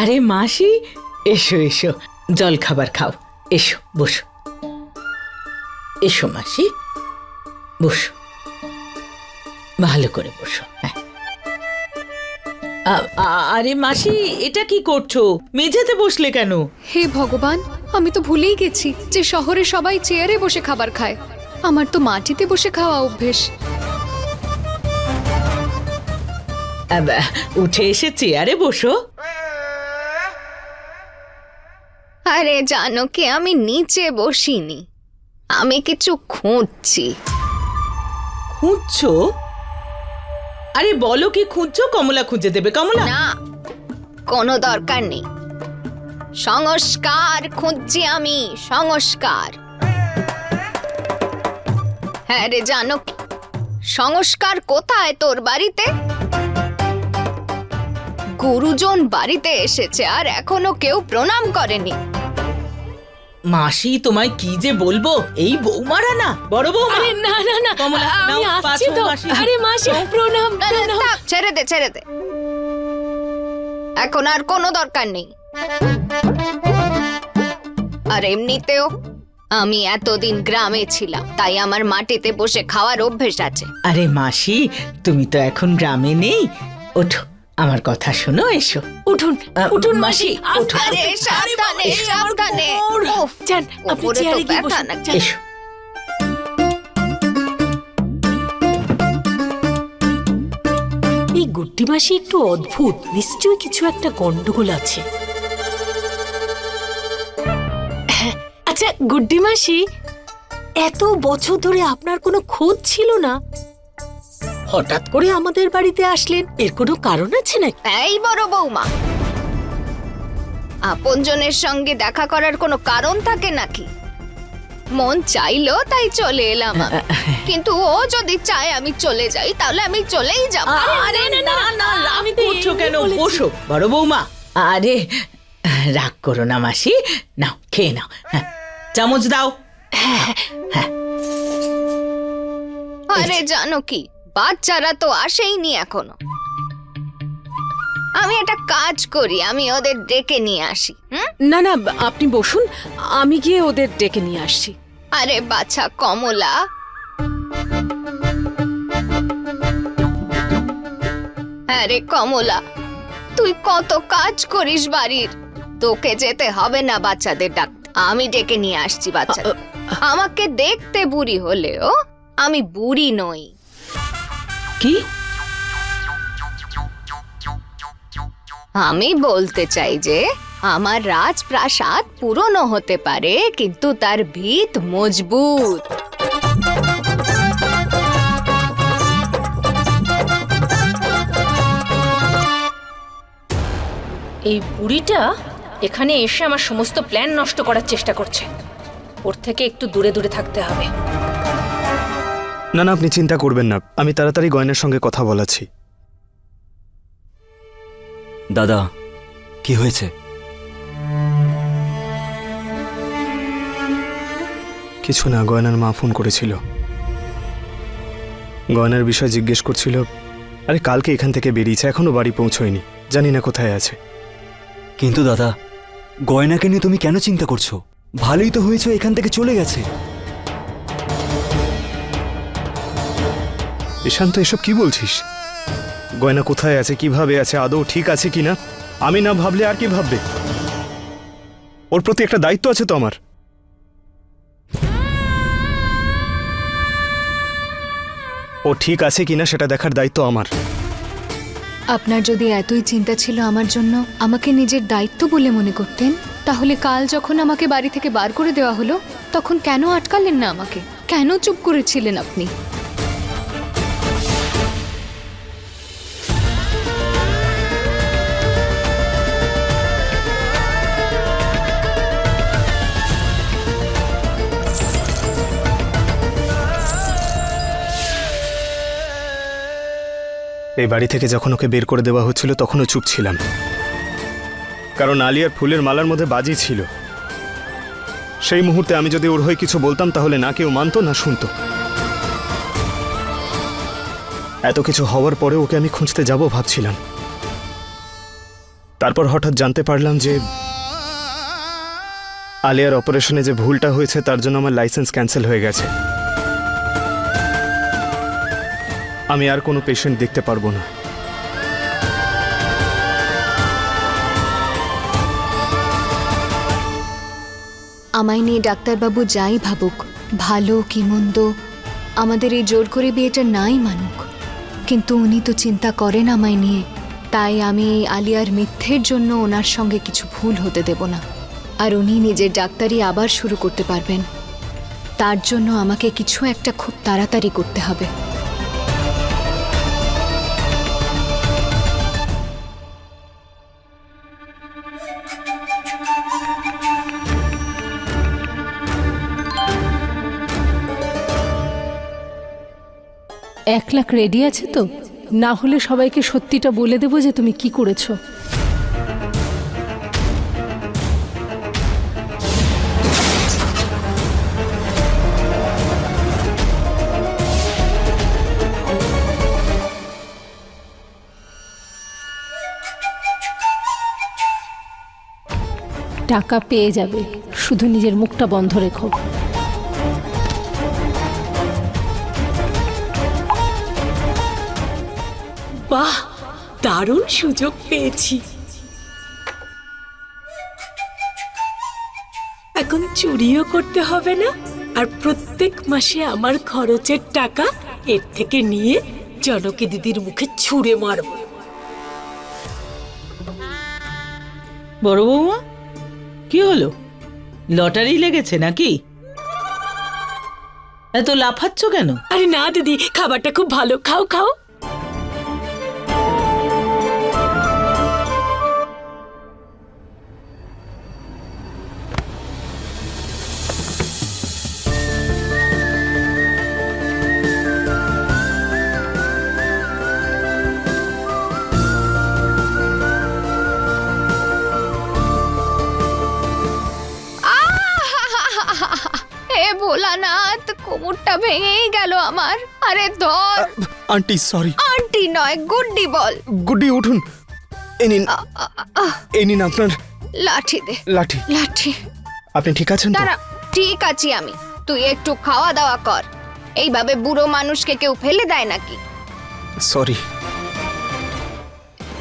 আরে মাসি এসো এসো। জল খাবার খাও। এসো বসো। এসো মাসি বসো। ভালো করে বসো হ্যাঁ। আরে মাসি এটা কি করছ? মেঝেতে বসলে কেন? হে ভগবান আমি তো ভুলেই গেছি যে শহরে সবাই চেয়ারে বসে খাবার খায়। আমার তো মাটিতে বসে খাওয়া অভ্যেস। উঠে এসে চেয়ারে বসো। আরে জানো কি আমি নিচে বসিনি। আমি কিছু খুঁজছি। খুঁজছো? আরে বলো কি খুঁজছো? কমলা খুঁজে দেবে কমলা। না কোনো দরকার নেই। সংস্কার খুঁজছি আমি সংস্কার। হ্যাঁ রে জানো সংস্কার কোথায় তোর বাড়িতে? গুরুজন বাড়িতে এসেছে আর এখনও কেউ প্রণাম করেনি। মাসি তোমায় কি যে বলব? এই বৌমারা না বড় বৌমা। আরে না না না কমলা, আমি নাও, আসছি পাঁচু তো। মাসি। আরে মাসি প্রণাম প্রণাম। থাক, ছেড়ে দে ছেড়ে দে। এখন আর কোনো দরকার নেই। আর এমনিতেও আমি এতদিন গ্রামে ছিলাম তাই আমার মাটিতে বসে খাওয়ার অভ্যেস আছে। আরে মাসি তুমি তো এখন গ্রামে নেই। ওঠো। আমার কথা শোনো এসো। উঠুন উঠুন মাসি, মাসি উঠুন। সাবধানে আরে বাবা, আমার সাবধানে। যান আপনি চেয়ারে গিয়ে বসুন। এসো। এই গুড্ডি মাসি একটু অদ্ভুত। নিশ্চয়ই কিছু একটা গন্ডগোল আছে। হ্যাঁ, আচ্ছা গুড্ডি মাসি এত বছর ধরে আপনার কোনো খোঁজ ছিল না? হঠাৎ করে আমাদের বাড়িতে আসলেন? এর কোনো কারণ আছে নাকি? এই বড় বৌমা। আপনজনের সঙ্গে দেখা করার কোনো কারণ থাকে নাকি? মন চাইলো তাই চলে এলাম আমি। কিন্তু ও যদি চায় আমি চলে যাই তাহলে আমি চলেই যাব। আরে না না না রাগ আমি তো করছ কেন? বসো বড় বৌমা। আরে রাগ করো না মাসি। নাও খেয়ে নাও হ্যাঁ। চামচ দাও। আরে জানো কি? বাচ্চারা তো আসেইনি এখনও। আমি একটা কাজ করি আমি ওদের ডেকে নিয়ে আসি হুম? না না আপনি বসুন আমি গিয়ে ওদের ডেকে নিয়ে আসছি। আরে বাচ্চা কমলা। আরে কমলা তুই কত কাজ করিস বাড়ির। তোকে যেতে হবে না বাচ্চাদের ডাক আমি ডেকে নিয়ে আসছি বাচ্চা আমাকে দেখতে বুড়ি হলেও আমি বুড়ি নই। কি? আমি বলতে চাই যে আমার রাজপ্রাসাদ পুরনো হতে পারে কিন্তু তার ভিত মজবুত। এই বুড়িটা এখানে এসে আমার সমস্ত প্ল্যান নষ্ট করার চেষ্টা করছে। ওর থেকে একটু দূরে দূরে থাকতে হবে। না না আপনি চিন্তা করবেন না। আমি তাড়াতাড়ি গয়নার সঙ্গে কথা বলাছি দাদা কি হয়েছে? কিছু না গয়নার মা ফোন করেছিল। গয়নার বিষয় জিজ্ঞেস করছিল আরে কালকে এখান থেকে বেরিয়েছে এখনও বাড়ি পৌঁছয়নি। জানি না কোথায় আছে। কিন্তু দাদা গয়নাকে নিয়ে তুমি কেন চিন্তা করছ? ভালোই তো হয়েছে এখান থেকে চলে গেছে। ঈশান্ত, এসব কি বলছিস? গয়না কোথায় আছে, কীভাবে আছে, আদৌ ঠিক আছে কিনা? আমি না ভাবলে আর কি ভাববে? ওর প্রতি একটা দায়িত্ব আছে তো আমার। ও ঠিক আছে কিনা সেটা দেখার দায়িত্ব আমার। আপনার যদি এতই চিন্তা ছিল আমার জন্য আমাকে নিজের দায়িত্ব বলে মনে করতেন, তাহলে কাল যখন আমাকে বাড়ি থেকে বার করে দেওয়া হলো, তখন কেন আটকালেন না আমাকে? কেন চুপ করেছিলেন আপনি? এই বাড়ি থেকে যখন ওকে বের করে দেওয়া হচ্ছিল, তখনও চুপ ছিলাম। কারণ আলিয়ার ফুলের মালার মধ্যে বাজি ছিল। সেই মুহূর্তে আমি যদি ওর হয়ে কিছু বলতাম, তাহলে না কেউ মানতো, না শুনতো। এত কিছু হওয়ার পরে ওকে আমি খুঁজতে যাব ভাবছিলাম। তারপর হঠাৎ জানতে পারলাম যে আলিয়ার অপারেশনে যে ভুলটা হয়েছে, তার জন্য আমার লাইসেন্স ক্যান্সেল হয়ে গেছে। আমি আর কোনো পেশেন্ট দেখতে পারব না। আমায় নিয়ে ডাক্তারবাবু যাই ভাবুক, ভালো কি মন্দ, আমাদের এই জোর করে বিয়েটা নাই মানুক। কিন্তু উনি তো চিন্তা করেন আমায় নিয়ে, তাই আমি এই আলিয়ার মিথ্যের জন্য ওনার সঙ্গে কিছু ভুল হতে দেব না। আর উনি নিজের ডাক্তারি আবার শুরু করতে পারবেন। তার জন্য আমাকে কিছু একটা খুব তাড়াতাড়ি করতে হবে। এক লাখ রেডি আছে তো? না হলে সবাইকে সত্যিটা বলে দেবো যে তুমি কি করেছ। টাকা পেয়ে যাবে। শুধু নিজের মুখটা বন্ধ রেখো। দারুণ সুযোগ পেয়েছি। এখন চুরিও করতে হবে না আর প্রত্যেক মাসে আমার খরচের টাকা এর থেকে নিয়ে জনকে দিদির মুখে ছুঁড়ে মারব। বড় বৌমা কি হলো? লটারি লেগেছে নাকি? এত লাফাচ্ছ কেন? আরে না দিদি খাবারটা খুব ভালো খাও খাও। ভোলানাথ কোমরটা ভেঙেই গেল আমার। আরে ধর। আন্টি সরি আন্টি নয় গুড্ডি বল। গুড্ডি উঠুন। এ নিন। এই নিন আপনার লাঠি দে। লাঠি। লাঠি। আপনি ঠিক আছেন তো? দাঁড়া ঠিক আছি আমি। তুই একটু খাওয়া দাওয়া কর। এইভাবে বুড়ো মানুষকে কেউ ফেলে দেয় নাকি? সরি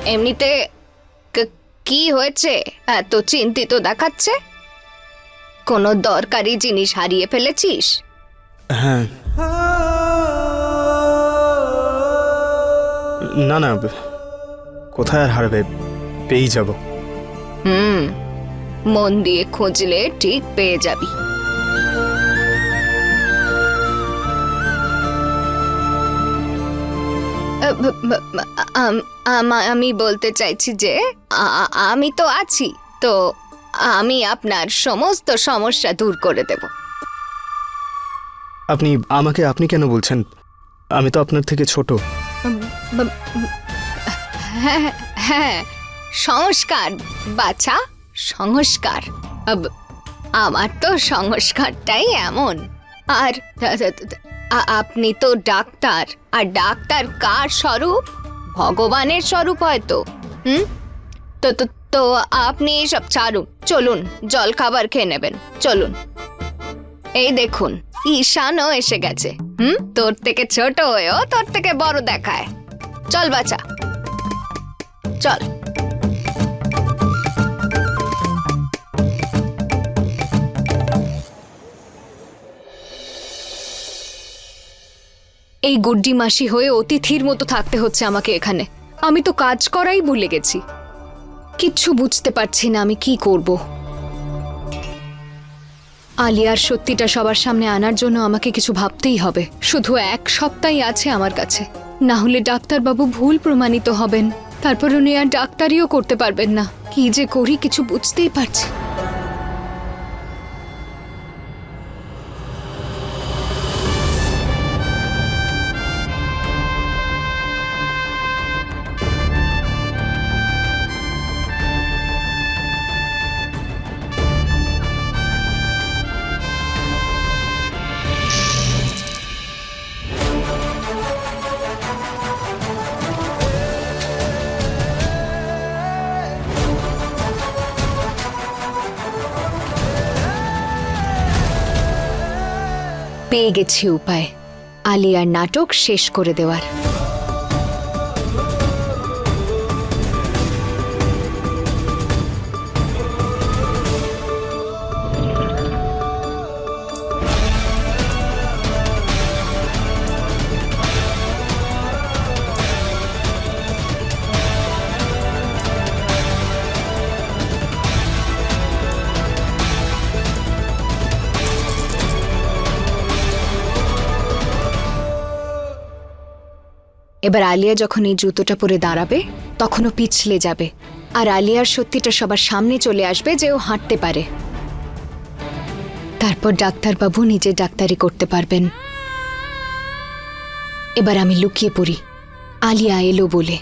এমনিতে ক- কি হয়েছে? এত চিন্তিত দেখাচ্ছে? কোনো দরকারি জিনিস হারিয়ে ফেলেছিস? হ্যাঁ। না না কোথায় আর হারবে? পেয়েই যাব। হুম মন দিয়ে খুঁজলে ঠিক পেয়ে যাবি। আম- বলতে চাইছি যে আমি তো আছি তো আমি আপনার সমস্ত সমস্যা দূর করে দেব। আপনি আমাকে আপনি কেন বলছেন? আমি তো আপনার থেকে ছোট। হ্যাঁ হ্যাঁ সংস্কার বাছা সংস্কার। আমার তো সংস্কারটাই এমন। আর আপনি তো ডাক্তার আর ডাক্তার কার স্বরূপ? ভগবানের স্বরূপ হয়তো হুম? তো তো তো আপনি সব ছাড়ুন। চলুন, জল খাবার খেয়ে নেবেন। চলুন। এই দেখুন, ঈশানও এসে গেছে। হুম? তোর থেকে ছোট হয়েও তোর থেকে বড় দেখায়। চল বাচ্চা চল। এই গুড্ডি মাসি হয়ে অতিথির মতো থাকতে হচ্ছে আমাকে এখানে। আমি তো কাজ করাই ভুলে গেছি। কিচ্ছু বুঝতে পারছি না আমি কি করব। আলিয়ার সত্যিটা সবার সামনে আনার জন্য আমাকে কিছু ভাবতেই হবে। শুধু এক সপ্তাহই আছে আমার কাছে। না হলে ডাক্তারবাবু ভুল প্রমাণিত হবেন। তারপর উনি আর ডাক্তারিও করতে পারবেন না। কি যে করি কিছু বুঝতেই পারছি গেছি উপায়। আলিয়ার নাটক শেষ করে দেওয়ার। এবার আলিয়া যখন এই জুতোটা পরে দাঁড়াবে, তখনও পিছলে যাবে। আর আলিয়ার সত্যিটা সবার সামনে চলে আসবে যে ও হাঁটতে পারে। তারপর ডাক্তারবাবু নিজে ডাক্তারি করতে পারবেন। এবার আমি লুকিয়ে পড়ি। আলিয়া এলো বলে।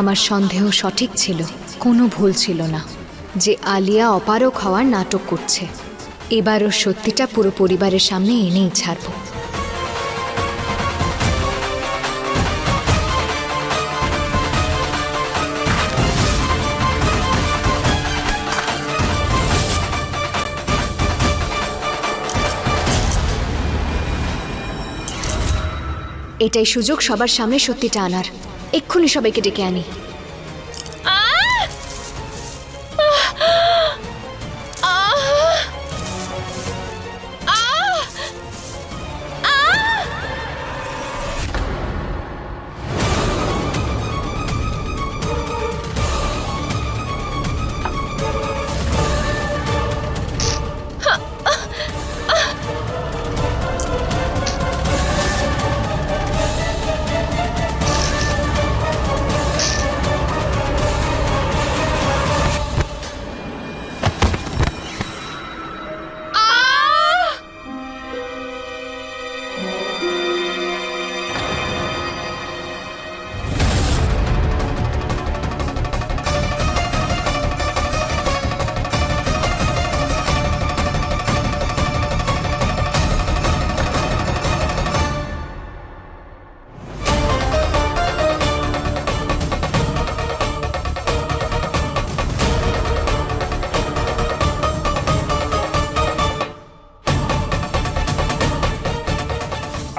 আমার সন্দেহ সঠিক ছিল, কোনো ভুল ছিল না, যে আলিয়া অপারক হওয়ার নাটক করছে। এবার ওর সত্যিটা পুরো পরিবারের সামনে এনেই ছাড়বো। এটাই সুযোগ সবার সামনে সত্যিটা আনার। এক্ষুনি সবাইকে ডেকে আনি।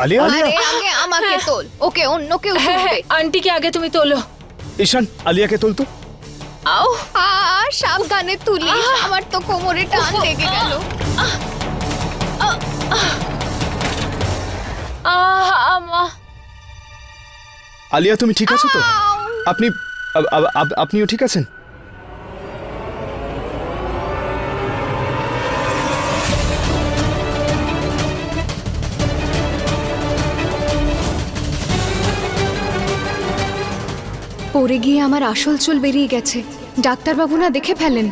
আলিয়া? আরে আগে আমাকে তোল। ওকে অন্য কেউ হ্যাঁ তুলবে হ্যাঁ আন্টিকে আগে তুমি তোলো। ঈশান আলিয়াকে তোলতো আও আ সাবধানে তুলি। আমার তো কোমরে টান লেগে গেল। আহ। আমা। আলিয়া তুমি ঠিক আছো তো? আপনি আপনিও ঠিক আছেন? পড়ে গিয়ে আমার আসল চুল বেরিয়ে গেছে। ডাক্তারবাবু না দেখে ফেলেন।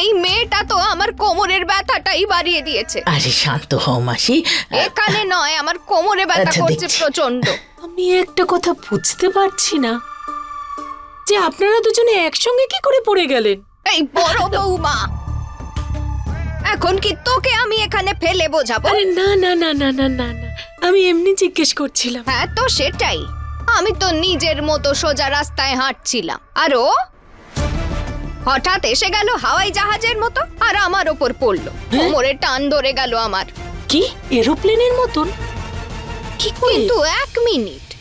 এই মেয়েটা তো আমার কোমরের ব্যথাটাই বাড়িয়ে দিয়েছে। আরে শান্ত হও মাসি। এখানে নয় আমার কোমরে ব্যথা আচ্ছা, করছে দেখছি। প্রচণ্ড আমি একটা কথা বুঝতে পারছি না। যে আপনারা দুজনে একসঙ্গে কি করে পড়ে গেলেন? এই বড় বৌমা। এখন কি তোকে আমি এখানে ফেলে বোঝাবো? আরে না না না না না না না। আমি এমনি জিজ্ঞেস করছিলাম। হ্যাঁ তো সেটাই। আমি তো নিজের মতো সোজা রাস্তায় হাঁটছিলাম। আর ও? হঠাৎ এসে গেল হাওয়াই জাহাজের মতো আর আমার ওপর পড়ল। কোমরে টান ধরে গেল আমার। কি? এরোপ্লেনের মতন? কি করে? কিন্তু এক মিনিট।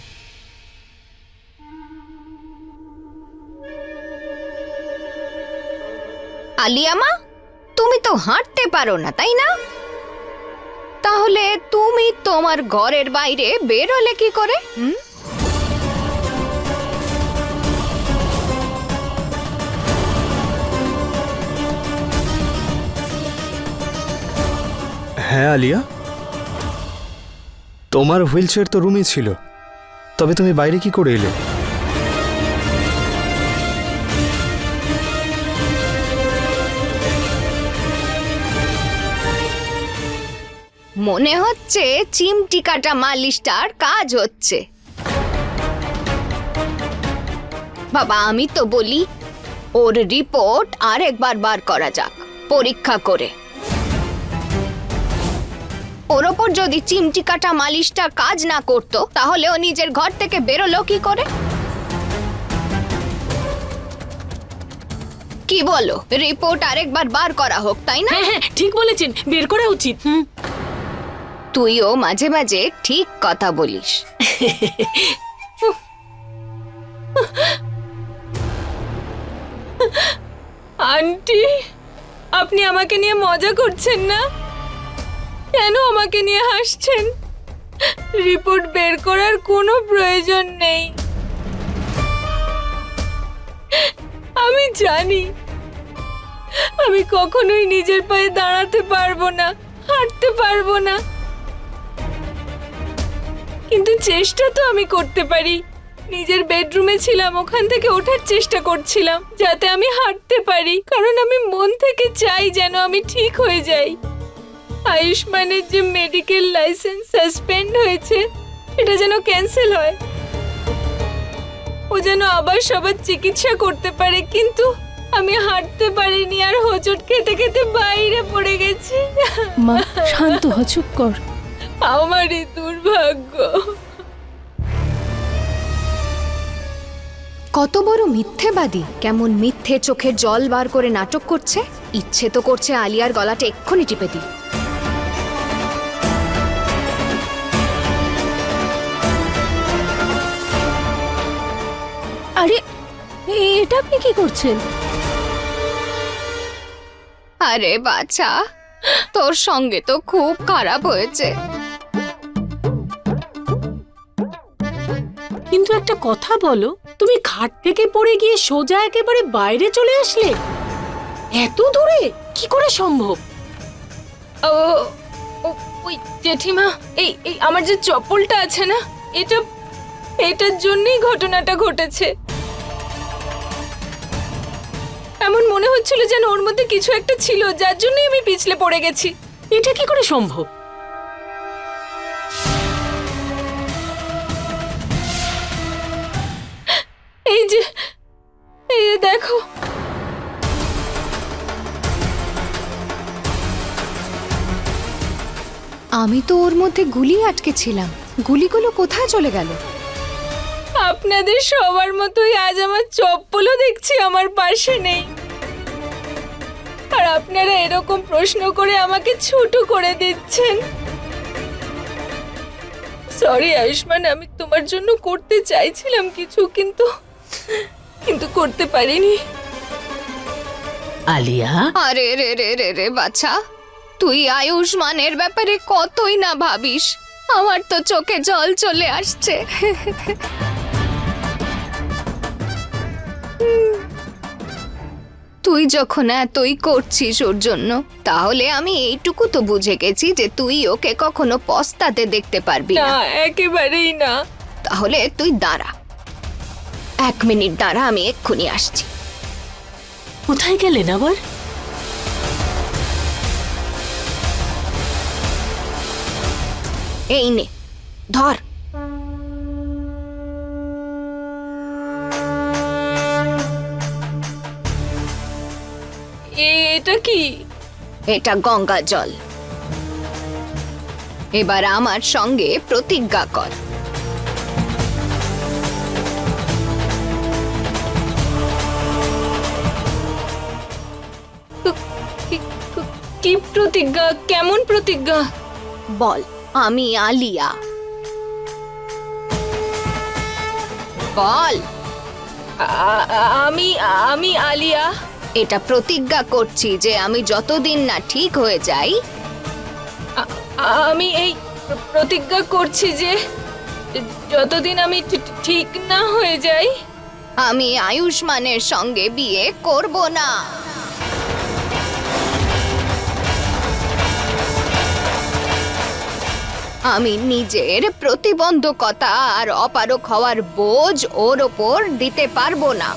আলিয়ামা, তুমি তো হাঁটতে পারো না, তাই না? তাহলে তুমি তোমার ঘরের বাইরে বেরোলে কি করে? হুম? হ্যাঁ আলিয়া। তোমার হুইল চেয়ার তো রুমে ছিল। তবে তুমি বাইরে কি করে এলে? মনে হচ্ছে চিমটি কাটা মালিশটার কাজ হচ্ছে। বাবা, আমি তো বলি, ওর রিপোর্ট আর একবার বার করা যাক, পরীক্ষা করে। ওর ওপর যদি চিমটি কাটা মালিশটা কাজ না করতো, তাহলে ও নিজের ঘর থেকে বেরোলো কি করে? কি বলো, রিপোর্ট আরেকবার বার করা হোক, তাই না? হ্যাঁ হ্যাঁ ঠিক বলেছেন, বের করা উচিত, হুম। তুইও মাঝে মাঝে ঠিক কথা বলিস। আন্টি, আপনি আমাকে নিয়ে মজা করছেন না? কেন আমাকে নিয়ে হাসছেন? রিপোর্ট বের করার কোনো প্রয়োজন নেই। আমি জানি, আমি কখনোই নিজের পায়ে দাঁড়াতে পারব না, হাঁটতে পারব না। কিন্তু চেষ্টা তো আমি করতে পারি। নিজের বেডরুমে ছিলাম, ওখান থেকে ওঠার চেষ্টা করছিলাম, যাতে আমি হাঁটতে পারি, কারণ আমি মন থেকে চাই যেন আমি ঠিক হয়ে যাই। আয়ুষ্মানের যে মেডিকেল লাইসেন্স সাসপেন্ড হয়েছে, এটা যেন ক্যান্সেল হয়। ও যেন আবার সবার চিকিৎসা করতে পারে, কিন্তু আমি হাঁটতে পারিনি আর হোঁচট খেতে খেতে বাইরে পড়ে গেছি। মা, শান্ত হ চুপ কর। আমারই দুর্ভাগ্য। কত বড় মিথ্যেবাদী কেমন মিথ্যে চোখে জল বার করে নাটক করছে? ইচ্ছে তো করছে আলিয়ার গলাটা এক্ষুনি টিপে দিই। আরে এটা আপনি কি করছেন? আরে বাছা তোর সঙ্গে তো খুব খারাপ হয়েছে। কিন্তু একটা কথা বলো তুমি খাট থেকে পড়ে গিয়ে সোজা একেবারে বাইরে চলে আসলে? এত দূরে? কি করে সম্ভব? ও ওই জেঠিমা এই এই আমার যে চপ্পলটা আছে না এটা এটার জন্যই ঘটনাটা ঘটেছে। এমন মনে হচ্ছিল যেন ওর মধ্যে কিছু একটা ছিল যার জন্যই আমি পিছলে পড়ে গেছি। এটা কি করে সম্ভব? এই যে এই দেখো। আমি তো ওর মধ্যে গুলি আটকে ছিলাম গুলিগুলো কোথায় চলে গেল? আপনাদের সবার মতোই আজ আমার চপ্পলও দেখছি আমার পাশে নেই। আর আপনারা এরকম প্রশ্ন করে আমাকে ছোট করে দিচ্ছেন। সরি আয়ুষ্মান আমি তোমার জন্য করতে চাইছিলাম কিছু কিন্তু কিন্তু করতে পারিনি। আলিয়া? আরে রে রে রে রে বাছা তুই আয়ুষ্মানের ব্যাপারে কতই না ভাবিস? আমার তো চোখে জল চলে আসছে। তুই যখন এতই করছিস ওর জন্য তাহলে আমি এইটুকু তো বুঝে গেছি যে তুই ওকে কখনো পস্তাতে দেখতে পারবি না। না একেবারেই না। তাহলে তুই দাঁড়া। এক মিনিট দাঁড়া আমি এক্ষুনি আসছি। কোথায় গেলেন আবার? এই নে ধর। এটা কি? এটা গঙ্গা জল। এবার আমার সঙ্গে প্রতিজ্ঞা কর। কি প্রতিজ্ঞা? কেমন প্রতিজ্ঞা? বল আমি আলিয়া। বল। আমি আমি আলিয়া। এটা প্রতিজ্ঞা করছি যে আমি যতদিন না ঠিক হয়ে যাই আমি এই প্রতিজ্ঞা করছি যে যতদিন আমি ঠিক না হয়ে যাই আমি আয়ুষ্মানের সঙ্গে বিয়ে করব না। আমি নিজের প্রতিবন্ধকতা আর অপারক হওয়ার বোঝ ওর ওপর দিতে পারব না।